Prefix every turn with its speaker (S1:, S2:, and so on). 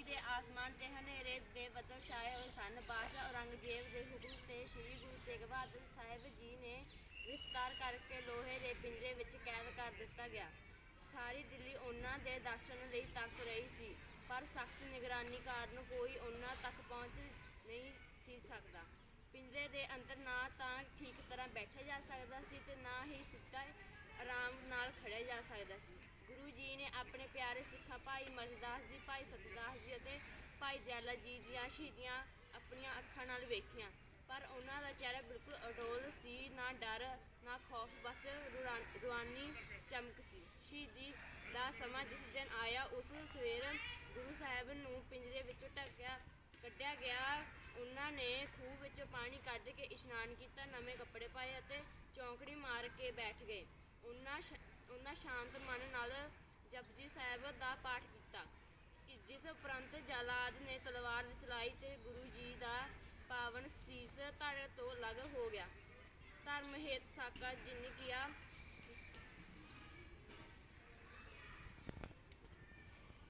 S1: ਦਿੱਲੀ ਦੇ ਆਸਮਾਨ ਤੇ ਹਨੇਰੇ ਦੇ ਬੱਦਲ ਛਾਏ ਹੋਏ ਸਨ। ਬਾਦਸ਼ਾਹ ਔਰੰਗਜ਼ੇਬ ਦੇ ਹੁਕਮ ਤੇ ਸ੍ਰੀ ਗੁਰੂ ਤੇਗ ਬਹਾਦਰ ਸਾਹਿਬ ਜੀ ਨੇ ਗ੍ਰਿਫਤਾਰ ਕਰਕੇ ਲੋਹੇ ਦੇ ਪਿੰਜਰੇ ਵਿੱਚ ਕੈਦ ਕਰ ਦਿੱਤਾ ਗਿਆ। ਸਾਰੀ ਦਿੱਲੀ ਉਹਨਾਂ ਦੇ ਦਰਸ਼ਨ ਲਈ ਤੱਕ ਰਹੀ ਸੀ, ਪਰ ਸਖਤ ਨਿਗਰਾਨੀ ਕਾਰਨ ਕੋਈ ਉਹਨਾਂ ਤੱਕ ਪਹੁੰਚ ਨਹੀਂ ਸੀ ਸਕਦਾ। ਪਿੰਜਰੇ ਦੇ ਅੰਦਰ ਨਾ ਤਾਂ ਠੀਕ ਤਰ੍ਹਾਂ ਬੈਠਿਆ ਜਾ ਸਕਦਾ ਸੀ ਤੇ ਨਾ ਹੀ ਸਿੱਧਾ ਆਰਾਮ ਨਾਲ ਖੜਿਆ ਜਾ ਸਕਦਾ ਸੀ। ਆਪਣੇ ਪਿਆਰੇ ਸਿੱਖਾਂ ਭਾਈ ਮਜਦਾਸ ਜੀ, ਭਾਈ ਸਤਦਾਸ ਜੀ ਅਤੇ ਭਾਈ ਦਿਆਲਾ ਜੀ ਦੀਆਂ ਸ਼ਹੀਦੀਆਂ ਆਪਣੀਆਂ ਅੱਖਾਂ ਨਾਲ ਵੇਖੀਆਂ। ਪਰ ਉਹਨਾਂ ਦਾ ਚਿਹਰਾ ਬਿਲਕੁਲ ਅਡੋਲ ਸੀ, ਨਾ ਡਰ, ਨਾ ਖੌਫ, ਬਸ ਰੂਹਾਨੀ ਚਮਕ ਸੀ। ਸ਼ਹੀਦੀ ਦਾ ਸਮਾਂ ਜਿਸ ਦਿਨ ਆਇਆ, ਉਸ ਸਵੇਰ ਗੁਰੂ ਸਾਹਿਬ ਨੂੰ ਪਿੰਜਰੇ ਵਿੱਚੋਂ ਢੱਕਿਆ, ਕੱਢਿਆ ਗਿਆ। ਉਹਨਾਂ ਨੇ ਖੂਹ ਵਿੱਚੋਂ ਪਾਣੀ ਕੱਢ ਕੇ ਇਸ਼ਨਾਨ ਕੀਤਾ, ਨਵੇਂ ਕੱਪੜੇ ਪਾਏ ਅਤੇ ਚੌਂਕੜੀ ਮਾਰ ਕੇ ਬੈਠ ਗਏ। ਉਹਨਾਂ ਉਹਨਾਂ ਸ਼ਾਂਤ ਮਨ ਨਾਲ ਜਪਜੀ ਸਾਹਿਬ ਦਾ ਪਾਠ ਕੀਤਾ ਇ- ਜਿਸ ਉਪਰੰਤ ਜਲਾਦ ਨੇ ਤਲਵਾਰ ਚਲਾਈ ਤੇ ਗੁਰੂ ਜੀ ਦਾ ਪਾਵਨ ਸੀਸ ਧੜ ਤੋਂ ਅਲੱਗ ਹੋ ਗਿਆ। ਧਰਮ ਹੇਤ ਸਾਕਾ ਜਿਨ ਕੀਆ